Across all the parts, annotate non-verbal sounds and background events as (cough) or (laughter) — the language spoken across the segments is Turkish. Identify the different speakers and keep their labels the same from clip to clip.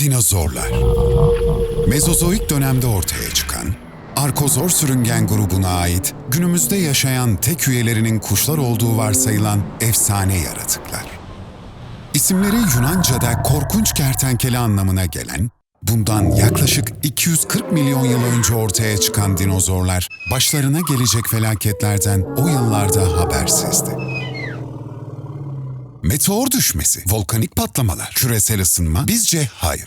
Speaker 1: Dinozorlar Mezozoik dönemde ortaya çıkan, Arkozor sürüngen grubuna ait günümüzde yaşayan tek üyelerinin kuşlar olduğu varsayılan efsane yaratıklar. İsimleri Yunanca'da korkunç kertenkele anlamına gelen, bundan yaklaşık 240 milyon yıl önce ortaya çıkan dinozorlar, başlarına gelecek felaketlerden o yıllarda habersizdi. Meteor düşmesi, volkanik patlamalar, küresel ısınma bizce hayır.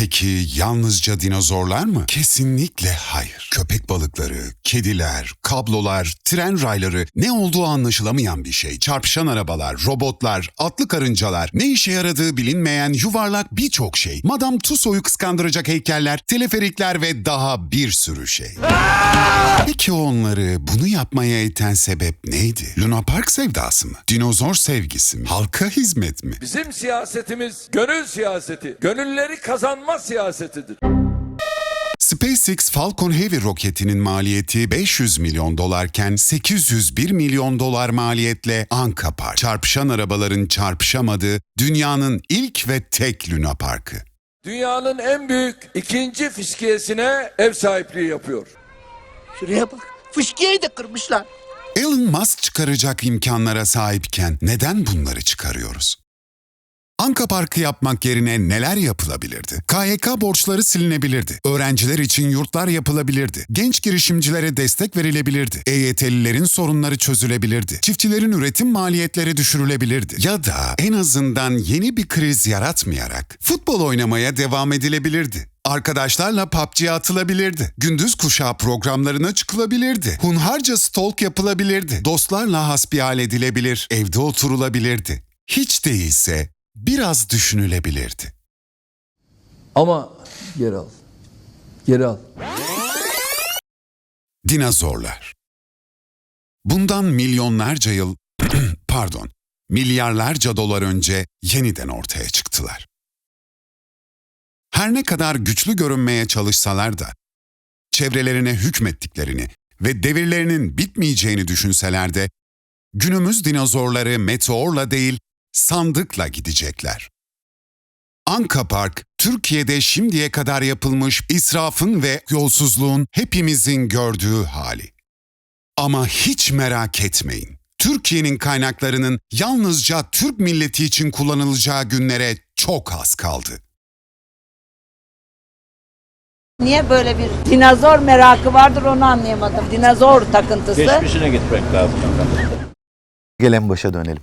Speaker 1: Peki yalnızca dinozorlar mı? Kesinlikle hayır. Köpek balıkları, kediler, kablolar, tren rayları ne olduğu anlaşılamayan bir şey. Çarpışan arabalar, robotlar, atlı karıncalar, ne işe yaradığı bilinmeyen yuvarlak birçok şey. Madame Tussauds'u kıskandıracak heykeller, teleferikler ve daha bir sürü şey. Peki onları bunu yapmaya iten sebep neydi? Luna Park sevdası mı? Dinozor sevgisi mi? Halka hizmet mi?
Speaker 2: Bizim siyasetimiz gönül siyaseti. Gönülleri kazanma siyasetidir.
Speaker 1: SpaceX Falcon Heavy roketinin maliyeti 500 milyon dolarken 801 milyon dolar maliyetle Anka Park. Çarpışan arabaların çarpışamadığı dünyanın ilk ve tek Luna Parkı.
Speaker 2: Dünyanın en büyük ikinci fiskiyesine ev sahipliği yapıyor.
Speaker 3: Şuraya bak. Fışkiyeyi de kırmışlar.
Speaker 1: Elon Musk çıkaracak imkanlara sahipken neden bunları çıkarıyoruz? Anka Parkı yapmak yerine neler yapılabilirdi? KYK borçları silinebilirdi. Öğrenciler için yurtlar yapılabilirdi. Genç girişimcilere destek verilebilirdi. EYT'lilerin sorunları çözülebilirdi. Çiftçilerin üretim maliyetleri düşürülebilirdi. Ya da en azından yeni bir kriz yaratmayarak futbol oynamaya devam edilebilirdi. Arkadaşlarla PUBG'ye atılabilirdi. Gündüz kuşağı programlarına çıkılabilirdi. Hunharca stalk yapılabilirdi. Dostlarla hasbihal edilebilir. Evde oturulabilirdi. Hiç değilse biraz düşünülebilirdi.
Speaker 2: Ama geri al. Geri al.
Speaker 1: Dinozorlar. Bundan milyonlarca yıl, (clears throat) pardon, milyarlarca dolar önce yeniden ortaya çıktılar. Her ne kadar güçlü görünmeye çalışsalar da, çevrelerine hükmettiklerini ve devirlerinin bitmeyeceğini düşünseler de, günümüz dinozorları meteorla değil, sandıkla gidecekler. Anka Park, Türkiye'de şimdiye kadar yapılmış israfın ve yolsuzluğun hepimizin gördüğü hali. Ama hiç merak etmeyin. Türkiye'nin kaynaklarının yalnızca Türk milleti için kullanılacağı günlere çok az kaldı.
Speaker 4: Niye böyle bir dinozor merakı vardır onu anlayamadım. Dinozor takıntısı.
Speaker 5: Geçmişine gitmek lazım.
Speaker 6: Gelen başa dönelim.